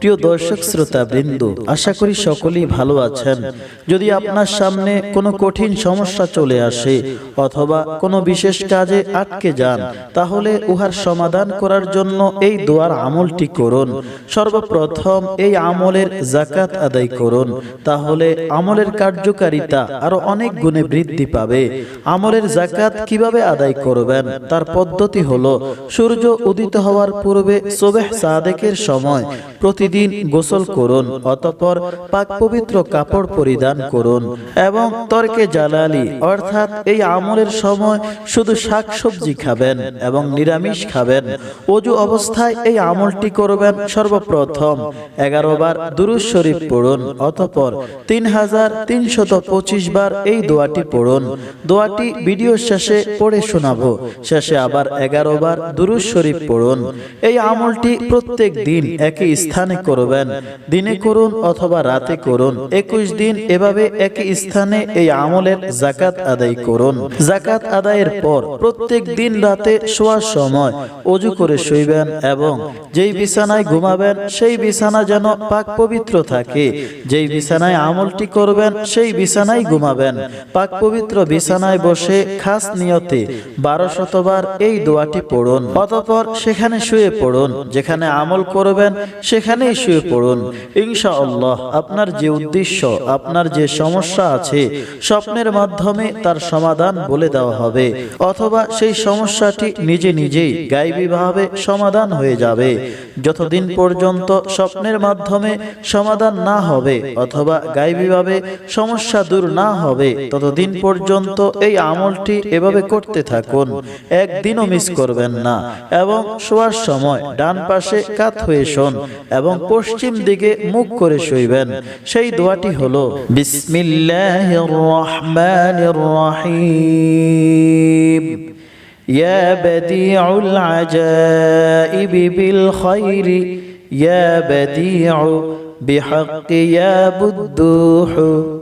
প্রিয় দর্শক শ্রোতা বৃন্দ আশা করি সকলেই ভালো আছেন। যদি আপনার সামনে কোনো কঠিন সমস্যা চলে আসে অথবা কোনো বিশেষ কাজে আটকে যান, তাহলে উহার সমাধান করার জন্য এই দোয়ার আমলটি করুন। সর্বপ্রথম এই আমলের জাকাত আদায় করুন, তাহলে আমলের কার্যকারিতা আরও অনেক গুণে বৃদ্ধি পাবে। আমলের জাকাত কীভাবে আদায় করবেন, তার পদ্ধতি হলো, সূর্য উদিত হওয়ার পূর্বে সোবেহ সাদেকের সময় প্রতিদিন গোসল করুন, অতঃপর পাক পবিত্র কাপড় পরিধান করুন এবং তর্কে জালালি, অর্থাৎ এই আমলের সময় শুধু শাকসবজি খাবেন এবং নিরামিষ খাবেন। অজু অবস্থায় এই আমলটি করবেন সর্বপ্রথম এগারো বার দুরুজ শরীফ পড়ুন, অতঃপর তিন হাজার তিনশত পঁচিশ বার এই দোয়াটি পড়ুন। দোয়াটি ভিডিও শেষে পড়ে শোনাবো, শেষে আবার এগারো বার দুরুজ শরীফ পড়ুন। এই আমলটি প্রত্যেক দিন একই স্থানে করবেন, দিনে করুন অথবা রাতে করুন, একুশ দিন এভাবে একই স্থানে এই আমলের জাকাত আদায় করুন। জাকাত আদায়ের পর প্রত্যেক দিন রাতে শোয়ার সময় অজু করে শুইবেন এবং যেই বিছানায় ঘুমাবেন, সেই বিছানা যেন পাক পবিত্র থাকে। যেই বিছানায় আমলটি করবেন, সেই বিছানায় ঘুমাবেন। পাক পবিত্র বিছানায় বসে খাস নিয়তে বারো শতবার এই দোয়াটি পড়ুন। অতপর সেখানে শুয়ে পড়ুন, যেখানে আমল করবেন, সেখানেই শুয়ে পড়ুন। ইনশা আল্লাহ আপনার যে উদ্দেশ্য আপনার যে সমস্যা আছে স্বপ্নের মাধ্যমে তার সমাধান বলে দেওয়া হবে। অথবা সেই সমস্যাটি নিজে নিজেই গাইবীভাবে সমাধান হয়ে যাবে। যতদিন পর্যন্ত স্বপ্নের মাধ্যমে সমাধান না হবে অথবা গাইবীভাবে সমস্যা দূর না হবে ততদিন পর্যন্ত এই আমলটি এভাবে করতে থাকুন। একদিনও মিস করবেন না। এবং শোয়ার সময় ডান পাশে কাত হয়ে শোন এবং পশ্চিম দিকে মুখ করে শুইবেন সেই দোয়াটি হলো বিসমিল্লাহির রহমানির রহিম يا بديع العجائب بالخير يا بديع بحق يا بدوح